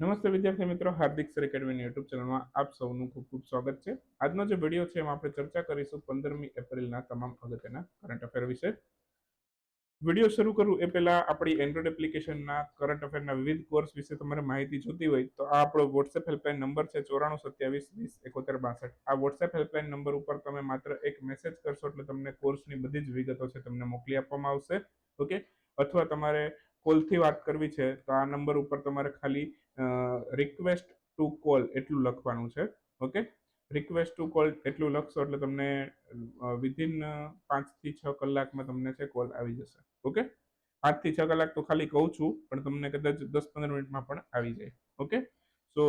નમસ્તે વિદ્યાર્થી મિત્રો, હાર્દિક સર એકેડમીની યુટ્યુબ ચેનલમાં આપ સૌનું ખૂબ ખૂબ સ્વાગત છે. આજનો જે વીડિયો છે એમાં આપણે ચર્ચા કરીશું પંદરમી એપ્રિલના તમામ અગત્યના કરંટ અફેર વિશે. વીડિયો શરૂ કરું એ પહેલા આપણી એન્ડ્રોઇડ એપ્લિકેશનના કરંટ અફેરના વિવિધ કોર્સ વિશે તમારે માહિતી જોતી હોય તો આ આપણો વોટ્સએપ હેલ્પલાઇન નંબર છે ચોરાણું સત્યાવીસ વીસ એકોતેર બાસઠ. આ વોટ્સએપ હેલ્પલાઇન નંબર ઉપર તમે માત્ર એક મેસેજ કરશો એટલે તમને કોર્સની બધી જ વિગતો છે તમને મોકલી આપવામાં આવશે. ઓકે? અથવા તમારે કોલથી વાત કરવી છે, તો આ નંબર ઉપર તમારે ખાલી રિક્વેસ્ટ ટુ કોલ એટલું લખવાનું છે, ઓકે? રિક્વેસ્ટ ટુ કોલ એટલું લખશો એટલે તમને વિધિન પાંચથી છ કલાકમાં તમને છે કોલ આવી જશે, ઓકે? પાંચથી છ કલાક તો ખાલી કહું છું, પણ તમને કદાચ દસ પંદર મિનિટમાં પણ આવી જાય, ઓકે? સો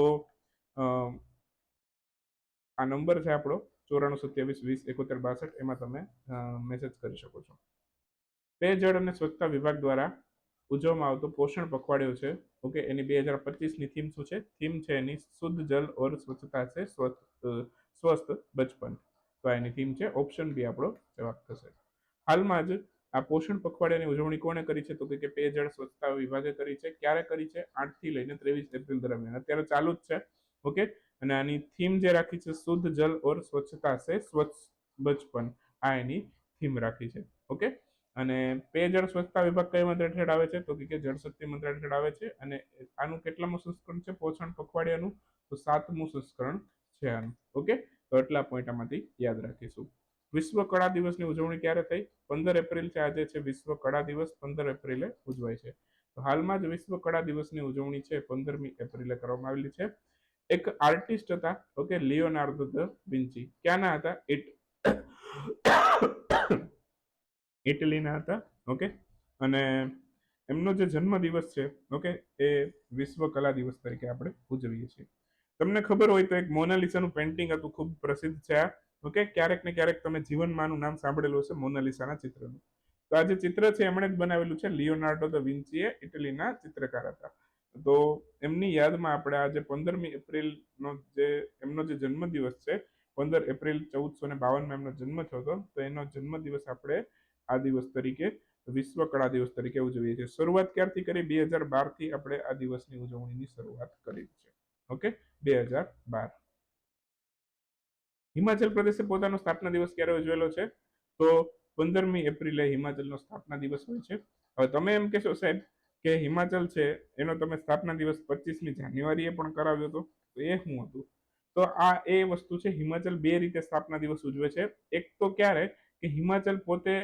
આ નંબર છે આપણો ચોરાણું સત્યાવીસ વીસ એકોતેર બાસઠ, એમાં તમે મેસેજ કરી શકો છો. પેયજળ અને સ્વચ્છતા વિભાગ દ્વારા ઉજવવામાં આવતો પોષણ પખવાડિયો છે. ઓકે, એની બે હજાર પચીસની થીમ શું છે? થીમ છે એની શુદ્ધ જલ ઓર સ્વચ્છતા છે સ્વસ્થ બચપન તો એની થીમ છે. ઓપ્શન બી આપણો જવાબ થશે. હાલમાં જ આ પોષણ પખવાડિયાની ઉજવણી કોણે કરી છે? તો કે પેયજળ સ્વચ્છતા વિભાગે કરી છે. ક્યારે કરી છે? આઠથી લઈને ત્રેવીસ એપ્રિલ દરમિયાન. અત્યારે ચાલુ જ છે. ઓકે, અને આની થીમ જે રાખી છે, શુદ્ધ જલ ઓર સ્વચ્છતા છે સ્વચ્છ બચપન આ એની થીમ રાખી છે. ઓકે અને પેયજળ સ્વચ્છતા વિભાગ કઈ મંત્રી હેઠળ આવે છે? તો કે જળશક્તિ મંત્રાલય હેઠળ આવે છે. અને આનું કેટલામું સંસ્કરણ છે? પોષણ પખવાડિયાનું? તો સાતમું સંસ્કરણ છે આનું. ઓકે? તો એટલા પોઈન્ટ આમાંથી યાદ રાખીશું. વિશ્વ કળા દિવસની ઉજવણી ક્યારે થઈ? પંદર એપ્રિલ છે. આજે છે વિશ્વ કળા દિવસ. પંદર એપ્રિલે ઉજવાય છે. તો હાલમાં જ વિશ્વ કળા દિવસની ઉજવણી છે પંદરમી એપ્રિલે કરવામાં આવેલી છે. એક આર્ટિસ્ટ હતા, ઓકે લિયોનાર્ડો ધ વિન્ચી. ક્યાંના હતા? ઇટ ઇટલીના હતા, ઓકે? અને એમનો જે જન્મદિવસ છે, ઓકે? એ વિશ્વ કલા દિવસ તરીકે આપણે ઉજવીએ છીએ. તમને ખબર હોય તો એક મોનાલિસાનું પેન્ટિંગ હતું, ખૂબ પ્રસિદ્ધ છે આ, ઓકે? ક્યારેક ને ક્યારેક તમે જીવનમાંનું નામ સાંભળેલું હશે, મોનાલિસાના ચિત્રનું. તો આ જે ચિત્ર છે, એમણે જ બનાવેલું છે, લિયોનાર્ડો ધ વિન્ચીએ ઇટલીના ચિત્રકાર હતા. તો એમની યાદમાં આપણે આજે પંદરમી એપ્રિલનો જે, એમનો જે જન્મદિવસ છે, પંદર એપ્રિલ ચૌદસો ને બાવનમાં એમનો જન્મ થયો હતો, તો એનો જન્મદિવસ આપણે આ દિવસ તરીકે, વિશ્વ કળા દિવસ તરીકે ઉજવીએ છીએ. શરૂઆત ક્યારથી કરી? બે હજાર બારથી આપણે આ દિવસની ઉજવણીની શરૂઆત કરી છે. ઓકે? બે હજાર બાર. હિમાચલ પ્રદેશે પોતાનો સ્થાપના દિવસ ક્યારે ઉજવેલો છે? તો પંદરમી એપ્રિલે હિમાચલનો સ્થાપના દિવસ હોય છે. હવે તમે એમ કહેશો સાહેબ કે હિમાચલ છે, એનો તમે સ્થાપના દિવસ પચીસમી જાન્યુઆરીએ પણ કરાવ્યો હતો, તો એ શું હતું? તો આ એ વસ્તુ છે, હિમાચલ બે રીતે સ્થાપના દિવસ ઉજવે છે. એક તો ક્યારે? કે હિમાચલ પોતે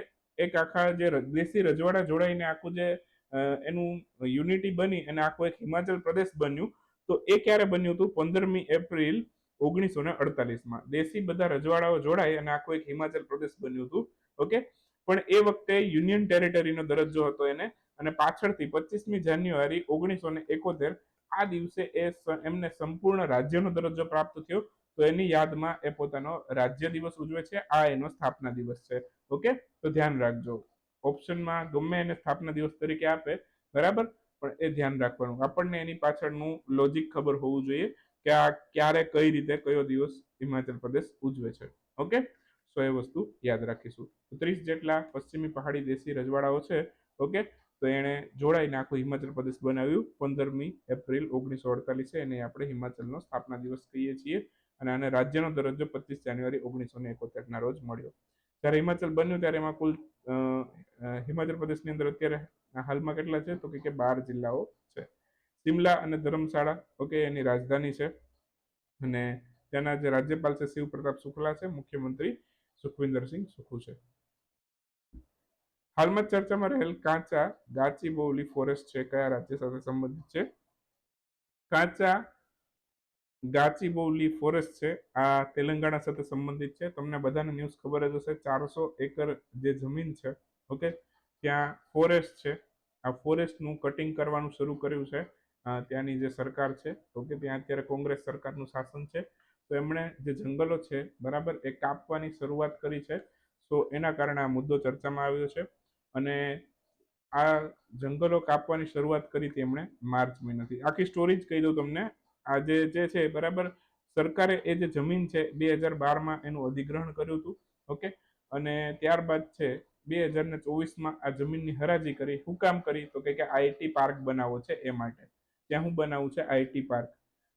એક આખા જે દેશી રજવાડા જોડાઈને આખું જે એનું યુનિટી બની અને આખું એક હિમાચલ પ્રદેશ બન્યું, તો એ ક્યારે બન્યું હતું? પંદરમી એપ્રિલ ઓગણીસો ને અડતાલીસમાં. દેશી બધા રજવાડાઓ જોડાય અને આખું એક હિમાચલ પ્રદેશ બન્યું હતું. ઓકે? પણ એ વખતે યુનિયન ટેરિટરીનો દરજ્જો હતો એને અને પાછળથી પચીસમી જાન્યુઆરી ઓગણીસો ને એકોતેર, આ દિવસે એ એમને સંપૂર્ણ રાજ્યનો દરજ્જો પ્રાપ્ત થયો. તો એની યાદમાં એ પોતાનો રાજ્ય દિવસ ઉજવે છે, આ એનો સ્થાપના દિવસ છે. ઓકે? તો ધ્યાન રાખજો. ઓપ્શનમાં ગમે એને સ્થાપના દિવસ તરીકે આપે, બરાબર? પણ એ ધ્યાન રાખવાનું. આપણને એની પાછળનું લોજિક ખબર હોવું જોઈએ કે આ ક્યારે કઈ રીતે કયો દિવસ હિમાચલ પ્રદેશ ઉજવે છે. ઓકે? સો એ વસ્તુ યાદ રાખીશું. ત્રીસ જેટલા પશ્ચિમી પહાડી દેશી રજવાડાઓ છે, ઓકે? તો એણે જોડાઈને આખું હિમાચલ પ્રદેશ બનાવ્યું. પંદરમી એપ્રિલ ઓગણીસો અડતાલીસે એને આપણે હિમાચલનો સ્થાપના દિવસ કહીએ છીએ. અને આને રાજ્યનો દરજ્જો પચીસ જાન્યુઆરી ઓગણીસો ને એકોતેરના રોજ મળ્યો. જ્યારે હિમાચલ બન્યું ત્યારે એમાં કુલ હિમાચલ પ્રદેશની અંદર અત્યારે હાલમાં કેટલા છે? તો કે બાર જિલ્લાઓ છે. શિમલા અને ધર્મશાળા, ઓકે, એની રાજધાની છે. અને ત્યાંના જે રાજ્યપાલ છે, શિવ પ્રતાપ શુક્લા છે, મુખ્યમંત્રી સુખવિન્દરસિંહ સુખુ છે. હાલમાં ચર્ચામાં રહેલ કાચા ગાચી બોવલી ફોરેસ્ટ છે, કયા રાજ્ય સાથે સંબંધિત છે? કાચા ગાચીબોવલી ફોરેસ્ટ છે. આ તેલંગાણા સાથે સંબંધિત છે. તમને બધાને ન્યૂઝ ખબર જ હશે, ચારસો એકર જે જમીન છે ઓકે ત્યાં ફોરેસ્ટ છે. આ ફોરેસ્ટનું કટિંગ કરવાનું શરૂ કર્યું છે. ત્યાંની જે સરકાર છે ઓકે ત્યાં અત્યારે કોંગ્રેસ સરકારનું શાસન છે. તો એમણે જે જંગલો છે, બરાબર, એ કાપવાની શરૂઆત કરી છે. તો એના કારણે આ મુદ્દો ચર્ચામાં આવ્યો છે. અને આ જંગલો કાપવાની શરૂઆત કરી હતી એમણે માર્ચ મહિનાથી આખી સ્ટોરી જ કહી દઉં તમને. આજે જે છે બરાબર સરકારે એ જે જમીન છે બે હજાર બારમાં એનું અધિગ્રહણ કર્યું હતું, ઓકે? અને ત્યારબાદ છે બે હજાર ને ચોવીસમાં આ જમીનની હરાજી કરી શું કામ કરી તો કે આઈટી પાર્ક બનાવવો છે એ માટે. ત્યાં હું બનાવું છે આઈટી પાર્ક,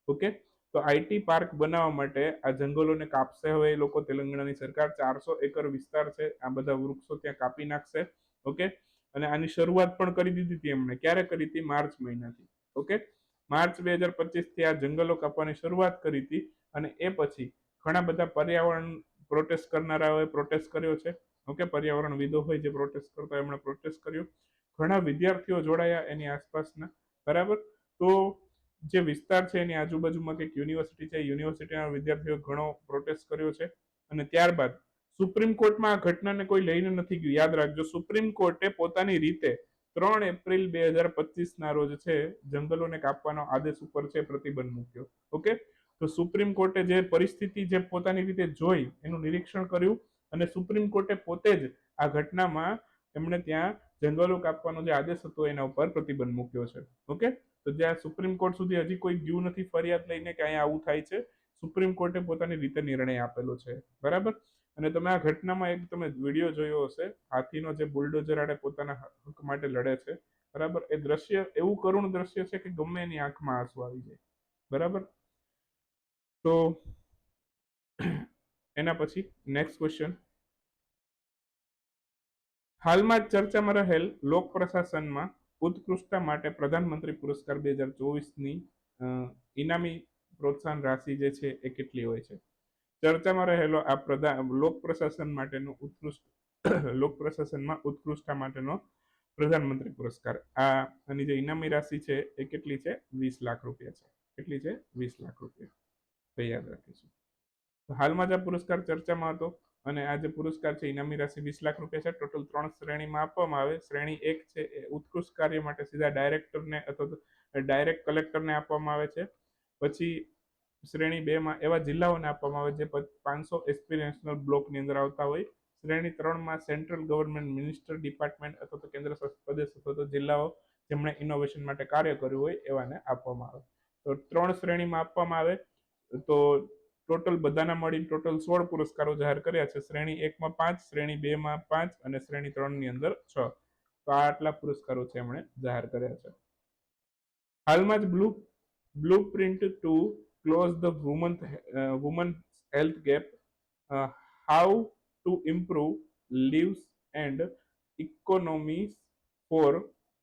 ઓકે? તો આઈટી પાર્ક બનાવવા માટે આ જંગલોને કાપશે, હવે એ લોકો તેલંગાણાની સરકાર ચારસો એકર વિસ્તાર છે, આ બધા વૃક્ષો ત્યાં કાપી નાખશે, ઓકે? અને આની શરૂઆત પણ કરી દીધી હતી એમણે, ક્યારે કરી હતી? માર્ચ મહિનાથી, ઓકે? માર્ચ બે હજાર પચીસથી આ જંગલો કાપવાની શરૂઆત કરી હતી અને એ પછી ઘણા બધા પર્યાવરણ પ્રોટેસ્ટ કરનારાઓએ પ્રોટેસ્ટ કર્યો છે. ઓકે, પર્યાવરણ વિદો હોય જે પ્રોટેસ્ટ કરતા હોય, એમણે પ્રોટેસ્ટ કર્યો. ઘણા વિદ્યાર્થીઓ જોડાયા એની આસપાસના, બરાબર? તો જે વિસ્તાર છે એની આજુબાજુમાં કંઈક યુનિવર્સિટી છે યુનિવર્સિટીના વિદ્યાર્થીઓ ઘણો પ્રોટેસ્ટ કર્યો છે. અને ત્યારબાદ સુપ્રીમ કોર્ટમાં આ ઘટનાને કોઈ લઈને નથી ગયું. યાદ રાખજો, સુપ્રીમ કોર્ટે પોતાની રીતે ત્રણ એપ્રિલ બે હજાર પચીસના રોજ છે, જંગલોને કાપવાનો આદેશ ઉપર છે પ્રતિબંધ મૂક્યો. ઓકે? તો સુપ્રીમ કોર્ટે જે પરિસ્થિતિ જે પોતાની રીતે જોઈ, એનું નિરીક્ષણ કર્યું અને સુપ્રીમ કોર્ટે પોતે જ આ ઘટનામાં એમણે ત્યાં જંગલો કાપવાનો જે આદેશ હતો, એના ઉપર પ્રતિબંધ મૂક્યો છે. ઓકે? તો જ્યાં સુપ્રીમ કોર્ટ સુધી હજી કોઈ ગયું નથી ફરિયાદ લઈને કે અહીંયા આવું થાય છે, સુપ્રીમ કોર્ટે પોતાની રીતે નિર્ણય આપેલો છે. બરાબર? અને તમે આ ઘટનામાં એક તમે વીડિયો જોયો હશે, હાથીનો જે બુલડોઝર આડે પોતાના હક માટે લડે છે, બરાબર? એ દ્રશ્ય, એવું કરુણ દ્રશ્ય છે કે ગમે એની આંખમાં આંસુ આવી જાય, બરાબર? તો એના પછી નેક્સ્ટ ક્વેશ્ચન હાલમાં જ ચર્ચામાં રહેલ લોક પ્રશાસનમાં ઉત્કૃષ્ટતા માટે પ્રધાનમંત્રી પુરસ્કાર બે હજાર ચોવીસની ઇનામી પ્રોત્સાહન રાશિ જે છે એ કેટલી હોય છે? ચર્ચામાં રહેલો આ પ્રધાન લોક પ્રશાસન માટેનો ઉત્કૃષ્ટ, લોક પ્રશાસનમાં ઉત્કૃષ્ટતા માટેનો પ્રધાનમંત્રી પુરસ્કાર. આ, આની જે ઇનામી રાશિ છે એ કેટલી છે? વીસ લાખ રૂપિયા છે. કેટલી છે? વીસ લાખ રૂપિયા. યાદ રાખીશું. તો હાલમાં જ આ પુરસ્કાર ચર્ચામાં હતો અને આ જે પુરસ્કાર છે, ઇનામી રાશિ વીસ લાખ રૂપિયા છે. ટોટલ ત્રણ શ્રેણીમાં આપવામાં આવે. શ્રેણી એક છે એ ઉત્કૃષ્ટ કાર્ય માટે સીધા ડાયરેક્ટરને અથવા તો ડાયરેક્ટ કલેક્ટરને આપવામાં આવે છે. પછી શ્રેણી બેમાં એવા જિલ્લાઓને આપવામાં આવે જે પાંચસો એક્સપિરિયન્સનલ બ્લોકની અંદર આવતા હોય. શ્રેણી ત્રણમાં સેન્ટ્રલ ગવર્મેન્ટ મિનિસ્ટર ડિપાર્ટમેન્ટ અથવા તો કેન્દ્ર શાસિત પ્રદેશ અથવા તો જિલ્લાઓ જેમણે ઇનોવેશન માટે કાર્ય કર્યું હોય એવાને આપવામાં આવે. તો ત્રણ શ્રેણીમાં આપવામાં આવે. તો ટોટલ બધાના મળીને ટોટલ સોળ પુરસ્કારો જાહેર કર્યા છે. શ્રેણી એકમાં પાંચ, શ્રેણી બેમાં પાંચ અને શ્રેણી ત્રણની અંદર છ. તો આટલા પુરસ્કારો છે એમણે જાહેર કર્યા છે. હાલમાં જ blue blueprint to close the woman health health gap how to improve lives and economies for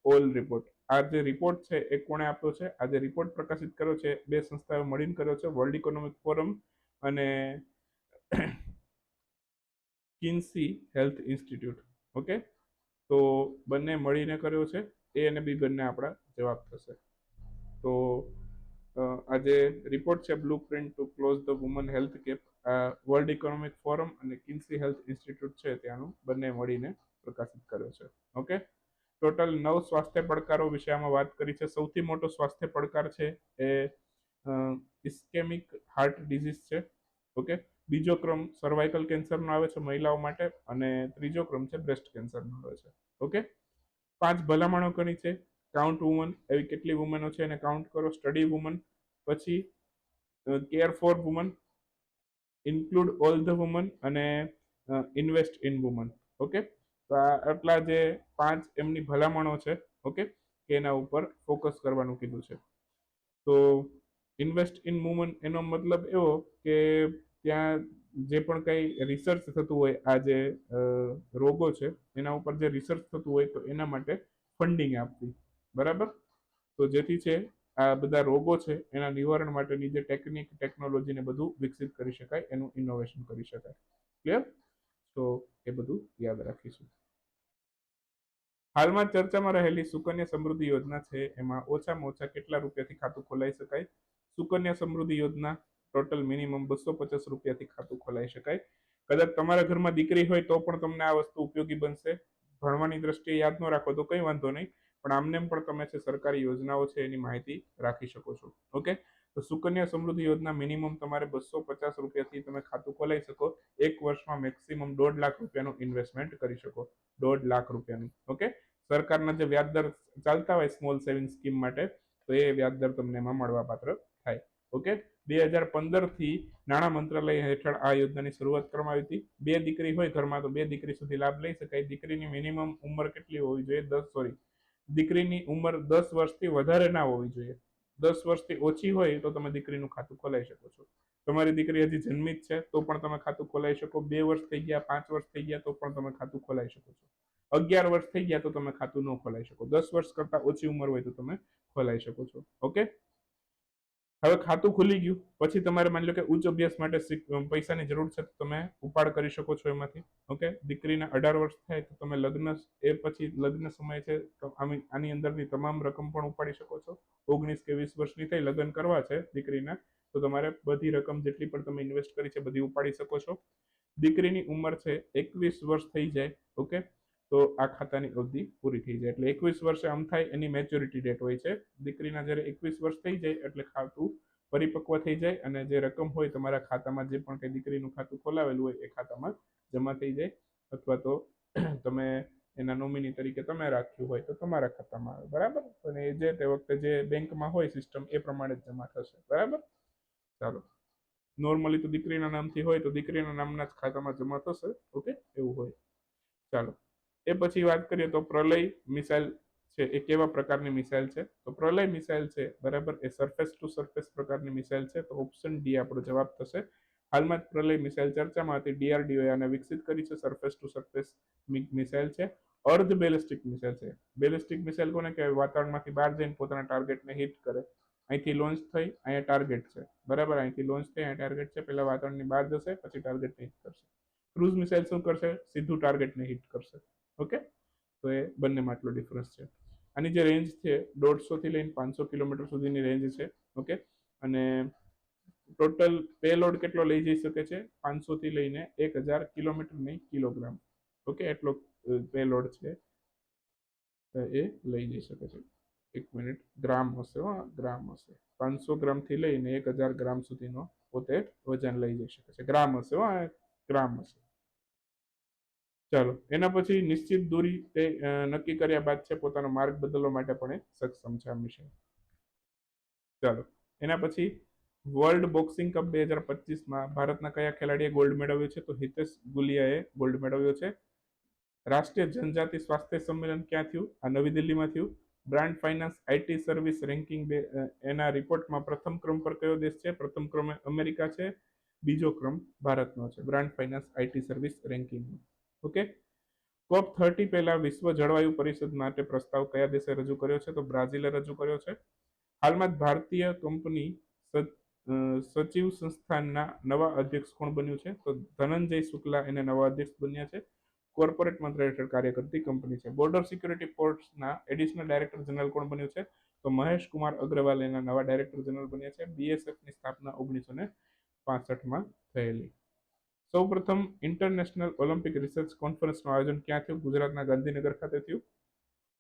all report આ જે રિપોર્ટ છે, એ કોણે આપ્યો છે? આ જે રિપોર્ટ પ્રકાશિત કર્યો છે, બે સંસ્થાએ મળીને કર્યો છે વર્લ્ડ ઇકોનોમિક ફોરમ અને કિન્સી હેલ્થ ઇન્સ્ટિટ્યૂટ ઓકે તો બંને મળીને કર્યો છે. એ અને બી બંને આપણા જવાબ થશે. તો આ જે રિપોર્ટ છે blueprint to close the woman health gap આ વર્લ્ડ ઇકોનોમિક ફોરમ અને કિન્સી હેલ્થ ઇન્સ્ટિટ્યૂટ છે ત્યાંનું બંને મળીને પ્રકાશિત કર્યો છે. ઓકે? ટોટલ નવ સ્વાસ્થ્ય પડકારો વિશે આમાં વાત કરી છે. સૌથી મોટો સ્વાસ્થ્ય પડકાર છે એ ઇસ્કેમિક હાર્ટ ડિઝીઝ છે. ઓકે? બીજો ક્રમ સર્વાઇકલ કેન્સરનો આવે છે મહિલાઓ માટે અને ત્રીજો ક્રમ છે બ્રેસ્ટ કેન્સરનો આવે છે. ઓકે? પાંચ ભલામણો કરી છે. કાઉન્ટ વુમન એવી કેટલી વુમનો છે એને કાઉન્ટ કરો સ્ટડી વુમન પછી care for woman include all the woman અને ઇન્વેસ્ટ ઇન વુમન ઓકે તો આ આટલા જે પાંચ એમની ભલામણો છે ઓકે કે એના ઉપર ફોકસ કરવાનું કીધું છે. તો ઇન્વેસ્ટ ઇન વુમન એનો મતલબ એવો કે ત્યાં જે પણ કંઈ રિસર્ચ થતું હોય, આ જે રોગો છે, એના ઉપર જે રિસર્ચ થતું હોય તો એના માટે ફંડિંગ આપવી. બરાબર? તો જેથી છે, આ બધા રોગો છે, એના નિવારણ માટેની જે ટેકનિક ટેકનોલોજીને બધું વિકસિત કરી શકાય, એનું ઇનોવેશન કરી શકાય. ક્લિયર તો એ બધું યાદ રાખીશું. હાલમાં ચર્ચામાં રહેલી સુકન્યા સમૃદ્ધિ યોજના છે, એમાં ઓછામાં ઓછા કેટલા રૂપિયાથી ખાતું ખોલાઈ શકાય? સુકન્યા સમૃદ્ધિ યોજના ટોટલ મિનિમમ બસો પચાસ રૂપિયાથી ખાતું ખોલાઈ શકાય. કદાચ તમારા ઘરમાં દીકરી હોય તો પણ તમને આ વસ્તુ ઉપયોગી બનશે. ભણવાની દ્રષ્ટિએ યાદ ન રાખો તો કંઈ વાંધો નહીં. પણ આમને પણ તમે છે સરકારી યોજનાઓ છે એની માહિતી રાખી શકો છો. ઓકે? તો સુકન્યા સમૃદ્ધિ યોજના મિનિમમ તમારે બસો પચાસ રૂપિયાથી તમે ખાતું ખોલાવી શકો. એક વર્ષમાં મેક્સિમમ દોઢ લાખ રૂપિયાનું ઇન્વેસ્ટમેન્ટ કરી શકો. દોઢ લાખ રૂપિયાનું. ઓકે? સરકારના જે વ્યાજદર ચાલતા હોય સ્મોલ સેવિંગ સ્કીમ માટે, તો એ વ્યાજદર તમને એમાં મળવાપાત્ર થાય. ઓકે? બે હજાર પંદરથી નાણાં મંત્રાલય હેઠળ આ યોજનાની શરૂઆત કરવામાં આવી હતી. બે દીકરી હોય ઘરમાં, તો બે દીકરી સુધી લાભ લઈ શકાય. દીકરીની મિનિમમ ઉંમર કેટલી હોવી જોઈએ? દસ, સોરી દીકરીની ઉંમર દસ વર્ષથી વધારે ના હોવી જોઈએ. દસ વર્ષથી ઓછી હોય તો તમે દીકરીનું ખાતું ખોલાવી શકો છો. તમારી દીકરી હજી જન્મિત છે, તો પણ તમે ખાતું ખોલાવી શકો. બે વર્ષ થઈ ગયા, પાંચ વર્ષ થઈ ગયા, તો પણ તમે ખાતું ખોલાવી શકો છો. અગિયાર વર્ષ થઈ ગયા, તો તમે ખાતું ન ખોલાવી શકો. દસ વર્ષ કરતા ઓછી ઉંમર હોય તો તમે ખોલાવી શકો છો. ઓકે? હવે ખાતું ખુલી ગયું. પછી તમારે માની લો કે ઉચ્ચ અભ્યાસ માટે પૈસાની જરૂર છે, તો તમે ઉપાડ કરી શકો છો એમાંથી. ઓકે? દીકરીના અઢાર વર્ષ થાય તો તમે લગ્ન એ પછી લગ્ન સમય છે, તો આની અંદરની તમામ રકમ પણ ઉપાડી શકો છો. ઓગણીસ કે વીસ વર્ષની થઈ, લગ્ન કરવા છે દીકરીના, તો તમારે બધી રકમ જેટલી પણ તમે ઇન્વેસ્ટ કરી છે બધી ઉપાડી શકો છો. દીકરીની ઉંમર છે એકવીસ વર્ષ થઈ જાય, ઓકે? તો આ ખાતાની અવધિ પૂરી થઈ જાય. એટલે એકવીસ વર્ષે આમ થાય, એની મેચ્યોરિટી ડેટ હોય છે. દીકરીના જ્યારે એકવીસ વર્ષ થઈ જાય, એટલે ખાતું પરિપક્વ થઈ જાય અને જે રકમ હોય તમારા ખાતામાં, જે પણ કંઈ દીકરીનું ખાતું ખોલાવેલું હોય, એ ખાતામાં જમા થઈ જાય. અથવા તો તમે એના નોમિની તરીકે તમે રાખ્યું હોય તો તમારા ખાતામાં આવે. બરાબર? અને એ જે તે વખતે જે બેંકમાં હોય સિસ્ટમ એ પ્રમાણે જ જમા થશે. બરાબર? ચાલો. નોર્મલી તો દીકરીના નામથી હોય તો દીકરીના નામના જ ખાતામાં જમા થશે. ઓકે? એવું હોય. ચાલો. એ પછી વાત કરીએ તો પ્રલય મિસાઇલ છે, એ કેવા પ્રકારની મિસાઇલ છે? તો પ્રલય મિસાઇલ છે, બરાબર, એ સરફેસ ટુ સરફેસ પ્રકારની મિસાઇલ છે, તો ઓપ્શન ડી આપણો જવાબ થશે. હાલમાં જ પ્રલય મિસાઇલ ચર્ચામાં હતી ડીઆરડીઓ આને વિકસિત કરી છે સરફેસ ટુ સરફેસ મિસાઇલ છે. અર્ધ બેલિસ્ટિક મિસાઇલ છે. બેલિસ્ટિક મિસાઇલ કોને કહેવાય? વાતાવરણમાંથી બહાર જઈને પોતાના ટાર્ગેટને હિટ કરે. અહીંથી લોન્ચ થઈ, અહીંયા ટાર્ગેટ છે. બરાબર, અહીંથી લોન્ચ થઈ, અહીંયા ટાર્ગેટ છે. પહેલા વાતાવરણની બહાર જશે, પછી ટાર્ગેટને હિટ કરશે. ક્રુઝ મિસાઇલ શું કરશે? સીધું ટાર્ગેટને હિટ કરશે. ઓકે? તો એ બંનેમાં આટલો ડિફરન્સ છે. આની જે રેન્જ છે, દોઢસોથી લઈને પાંચસો કિલોમીટર સુધીની રેન્જ છે, ઓકે? અને ટોટલ પેલોડ કેટલો લઈ જઈ શકે છે? પાંચસોથી લઈને એક હજાર કિલોમીટર નહીં કિલોગ્રામ ઓકે? એટલો પેલોડ છે. એ લઈ જઈ શકે છે. એક મિનિટ ગ્રામ હશે, હો ગ્રામ હશે. પાંચસો ગ્રામથી લઈને એક હજાર ગ્રામ સુધીનો પોતે વજન લઈ જઈ શકે છે. ગ્રામ હશે, હો ગ્રામ હશે. ચાલો, એના પછી નિશ્ચિત દૂરી તે નક્કી કર્યા બાદ છે પોતાનો માર્ગ બદલવા માટે પણ એ સક્ષમ છે આ મિશન ચાલો, એના પછી વર્લ્ડ બોક્સિંગ કપ બે હજાર પચીસમાં ભારતના કયા ખેલાડીએ ગોલ્ડ મેળવ્યો છે? તો હિતેશ ગુલિયાએ ગોલ્ડ મેળવ્યો છે. રાષ્ટ્રીય જનજાતિ સ્વાસ્થ્ય સંમેલન ક્યાં થયું? આ નવી દિલ્હીમાં થયું. Brand finance IT service ranking બે એના રિપોર્ટમાં પ્રથમ ક્રમ પર કયો દેશ છે? પ્રથમ ક્રમે અમેરિકા છે. બીજો ક્રમ ભારતનો છે. બ્રાન્ડ ફાઇનાન્સ આઈટી સર્વિસ રેન્કિંગમાં ઓકે? કોપ થર્ટી પહેલા વિશ્વ જળવાયુ પરિષદ માટે પ્રસ્તાવ કયા દેશે રજૂ કર્યો છે? તો બ્રાઝિલે રજૂ કર્યો છે. હાલમાં જ ભારતીય કંપની સચિવ સંસ્થાનના નવા અધ્યક્ષ કોણ બન્યું છે? તો ધનંજય શુક્લા એને નવા અધ્યક્ષ બન્યા છે. કોર્પોરેટ મંત્રાલય હેઠળ કાર્ય કરતી કંપની છે. બોર્ડર સિક્યુરિટી ફોર્સના એડિશનલ ડાયરેક્ટર જનરલ કોણ બન્યું છે? તો મહેશ કુમાર અગ્રવાલ એના નવા ડાયરેક્ટર જનરલ બન્યા છે. બીએસએફની સ્થાપના ઓગણીસો ને પાસઠમાં થયેલી. સૌપ્રથમ ઇન્ટરનેશનલ ઓલિમ્પિક રિસર્ચ કોન્ફરન્સનું આયોજન ક્યાં થયું? ગુજરાતના ગાંધીનગર ખાતે થયું.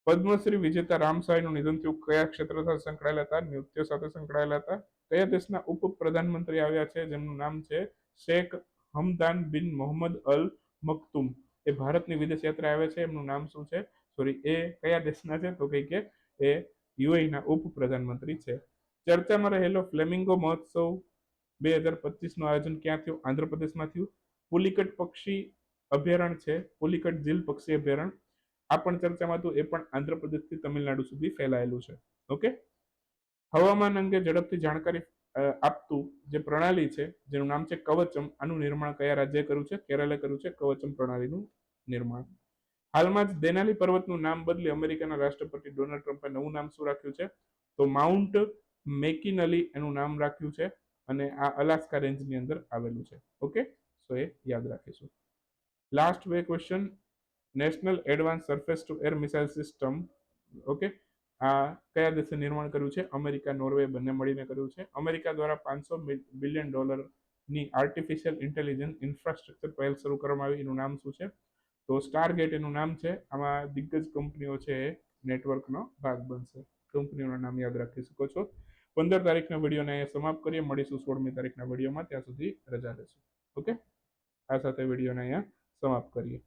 પદ્મશ્રી વિજેતા રામસાઈનું નિધન થયું કયા ક્ષેત્ર સાથે સંકળાયેલા હતા? નૃત્ય સાથે સંકળાયેલા હતા. કયા દેશના ઉપ પ્રધાનમંત્રી આવ્યા છે? જેમનું નામ છે શેખ હમદાન બિન મોહમ્મદ અલ મકતુમ. એ ભારતની વિદેશ યાત્રા આવે છે. એમનું નામ શું છે? સોરી એ કયા દેશના છે? તો કઈ કે એ યુએઈના ઉપ પ્રધાનમંત્રી છે. ચર્ચામાં રહેલો ફ્લેમિંગો મહોત્સવ બે હજાર પચીસનું આયોજન ક્યાં થયું? આંધ્રપ્રદેશમાં થયું. પુલિકટ પક્ષી અભયારણ્ય છે. પુલિકટ ઝીલ પક્ષી અભયારણ્ય. આ પણ ચર્ચામાં હતું. એ પણ આંધ્રપ્રદેશથી તમિલનાડુ સુધી ફેલાયેલું છે. ઓકે? હવામાન અંગે ઝડપથી જાણકારી આપતું જે પ્રણાલી છે, જેનું નામ છે કવચમ, આનું નિર્માણ કયા રાજ્યે કર્યું છે? કેરલે કર્યું છે કવચમ પ્રણાલીનું નિર્માણ. હાલમાં જ દેનાલી પર્વતનું નામ બદલી અમેરિકાના રાષ્ટ્રપતિ ડોનાલ્ડ ટ્રમ્પે નવું નામ શું રાખ્યું છે? તો માઉન્ટ મેકિનલી એનું નામ રાખ્યું છે. અને આ અલાસ્કા રેન્જની અંદર આવેલું છે. ઓકે સો એ યાદ રાખીશું. લાસ્ટ બે question national advance surface to air missile system okay આ કયા દેશે નિર્માણ કર્યું છે? અમેરિકા, નોર્વે બંને મળીને કર્યું છે. અમેરિકા દ્વારા પાંચસો બિલિયન ડોલરની આર્ટિફિશિયલ ઇન્ટેલિજન્સ ઇન્ફ્રાસ્ટ્રક્ચર પહેલ શરૂ કરવામાં આવી. એનું નામ શું છે? તો સ્ટાર ગેટ એનું નામ છે. આમાં દિગ્ગજ કંપનીઓ છે એ. નેટવર્કનો ભાગ બનશે. કંપનીઓના નામ યાદ રાખી શકો છો. પંદર તારીખના વિડીયોને અહીંયા સમાપ્ત કરીએ. મળીશું સોળમી તારીખના વિડીયોમાં. ત્યાં સુધી રજા લેશું. ઓકે? આ સાથે વિડીયોને અહીંયા સમાપ્ત કરીએ.